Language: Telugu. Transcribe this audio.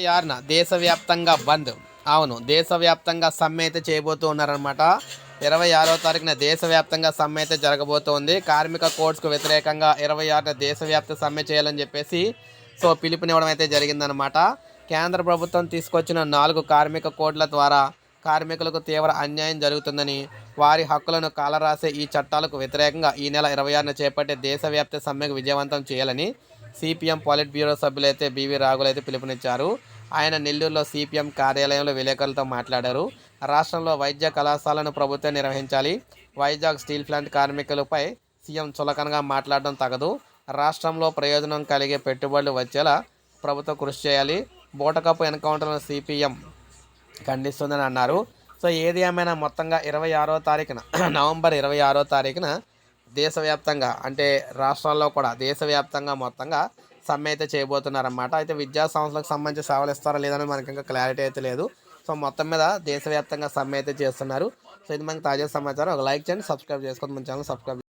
ఇరవై ఆరున దేశవ్యాప్తంగా బంద్. అవును దేశవ్యాప్తంగా సమ్మె అయితే చేయబోతూ ఉన్నారనమాట ఇరవై ఆరో తారీఖున దేశవ్యాప్తంగా సమ్మె అయితే జరగబోతోంది. కార్మిక కోడ్స్కు వ్యతిరేకంగా ఇరవై ఆరున దేశవ్యాప్త సమ్మె చేయాలని చెప్పేసి సో పిలుపునివ్వడం అయితే జరిగిందనమాట కేంద్ర ప్రభుత్వం తీసుకొచ్చిన నాలుగు కార్మిక కోడ్ల ద్వారా కార్మికులకు తీవ్ర అన్యాయం జరుగుతుందని వారి హక్కులను కాలరాసే ఈ చట్టాలకు వ్యతిరేకంగా ఈ నెల ఇరవై ఆరున చేపట్టే దేశవ్యాప్త సమ్మెకు విజయవంతం చేయాలని సిపిఎం పాలిట్ బ్యూరో సభ్యులైతే బివి రాఘులైతే పిలుపునిచ్చారు. ఆయన నెల్లూరులో సిపిఎం కార్యాలయంలో విలేకరులతో మాట్లాడారు. రాష్ట్రంలో వైద్య కళాశాలను ప్రభుత్వం నిర్వహించాలి. వైజాగ్ స్టీల్ ప్లాంట్ కార్మికులపై సీఎం చులకనగా మాట్లాడడం తగదు. రాష్ట్రంలో ప్రయోజనం కలిగే పెట్టుబడులు వచ్చేలా ప్రభుత్వం కృషి చేయాలి. బోటకప్పు ఎన్కౌంటర్ను సిపిఎం ఖండిస్తుందని అన్నారు. సో ఏది ఏమైనా మొత్తంగా ఇరవై ఆరో తారీఖున నవంబర్ ఇరవై ఆరో తారీఖున దేశవ్యాప్తంగా అంటే రాష్ట్రాల్లో కూడా దేశవ్యాప్తంగా మొత్తంగా సమ్మె అయితే చేయబోతున్నారన్నమాట. అయితే విద్యా సంస్థలకు సంబంధించి సేవలు ఇస్తారా లేదని మనకి ఇంకా క్లారిటీ అయితే లేదు. సో మొత్తం మీద దేశవ్యాప్తంగా సమ్మె అయితే చేస్తున్నారు. సో ఇది మనకి తాజా సమాచారం. ఒక లైక్ చేయండి సబ్స్క్రైబ్ చేసుకోండి మన ఛానల్ సబ్స్క్రైబ్